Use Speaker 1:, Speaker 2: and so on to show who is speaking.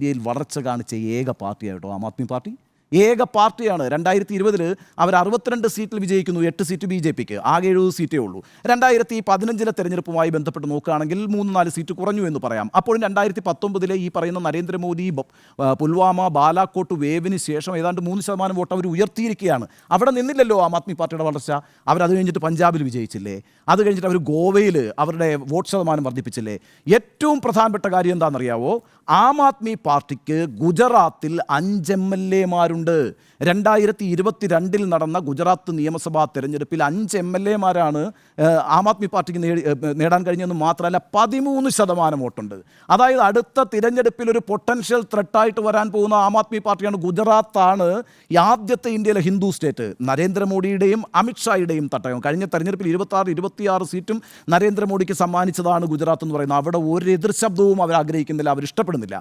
Speaker 1: ഇന്ത്യയിൽ വളർച്ച കാണിച്ച ഏക പാർട്ടിയായിട്ടോ ആം ആദ്മി പാർട്ടി. ഏക പാർട്ടിയാണ്. രണ്ടായിരത്തി ഇരുപതിൽ അവർ അറുപത്തിരണ്ട് സീറ്റിൽ വിജയിക്കുന്നു. എട്ട് സീറ്റ് ബി ജെ പിക്ക്. ആകെ എഴുപത് സീറ്റേ ഉള്ളൂ. രണ്ടായിരത്തി പതിനഞ്ചിലെ തെരഞ്ഞെടുപ്പുമായി ബന്ധപ്പെട്ട് നോക്കുകയാണെങ്കിൽ മൂന്ന് നാല് സീറ്റ് കുറഞ്ഞു എന്ന് പറയാം. അപ്പോഴും രണ്ടായിരത്തി പത്തൊമ്പതിലെ ഈ പറയുന്ന നരേന്ദ്രമോദി പുൽവാമ ബാലാക്കോട്ട് വേവിന് ശേഷം ഏതാണ്ട് മൂന്ന് ശതമാനം വോട്ട് അവർ ഉയർത്തിയിരിക്കുകയാണ്. അവിടെ നിന്നില്ലല്ലോ ആം ആദ്മി പാർട്ടിയുടെ വളർച്ച. അവരത് കഴിഞ്ഞിട്ട് പഞ്ചാബിൽ വിജയിച്ചില്ലേ? അത് കഴിഞ്ഞിട്ട് അവർ ഗോവയിൽ അവരുടെ വോട്ട് ശതമാനം വർദ്ധിപ്പിച്ചില്ലേ? ഏറ്റവും പ്രധാനപ്പെട്ട കാര്യം എന്താണെന്നറിയാവോ? ആം ആദ്മി പാർട്ടിക്ക് ഗുജറാത്തിൽ അഞ്ച് എം എൽ എമാരുണ്ട് രണ്ടായിരത്തി ഇരുപത്തിരണ്ടിൽ നടന്ന ഗുജറാത്ത് നിയമസഭാ തെരഞ്ഞെടുപ്പിൽ അഞ്ച് എം എൽ എമാരാണ് ആം ആദ്മി പാർട്ടിക്ക് നേടി നേടാൻ കഴിഞ്ഞതെന്ന് മാത്രമല്ല പതിമൂന്ന് ശതമാനം വോട്ടുണ്ട്. അതായത് അടുത്ത തിരഞ്ഞെടുപ്പിൽ ഒരു പൊട്ടൻഷ്യൽ ത്രെട്ടായിട്ട് വരാൻ പോകുന്ന ആം ആദ്മി പാർട്ടിയാണ് ഗുജറാത്താണ് ആദ്യത്തെ ഇന്ത്യയിലെ ഹിന്ദു സ്റ്റേറ്റ്. നരേന്ദ്രമോദിയുടെയും അമിത്ഷായുടെയും തട്ടകം. കഴിഞ്ഞ തെരഞ്ഞെടുപ്പിൽ ഇരുപത്തി ആറ് സീറ്റും നരേന്ദ്രമോദിക്ക് സമ്മാനിച്ചതാണ് ഗുജറാത്ത് എന്ന് പറയുന്നത്. അവിടെ ഒരു എതിർ ശബ്ദവും അവർ ആഗ്രഹിക്കുന്നില്ല. അവർ ഇഷ്ടപ്പെടുന്നില്ല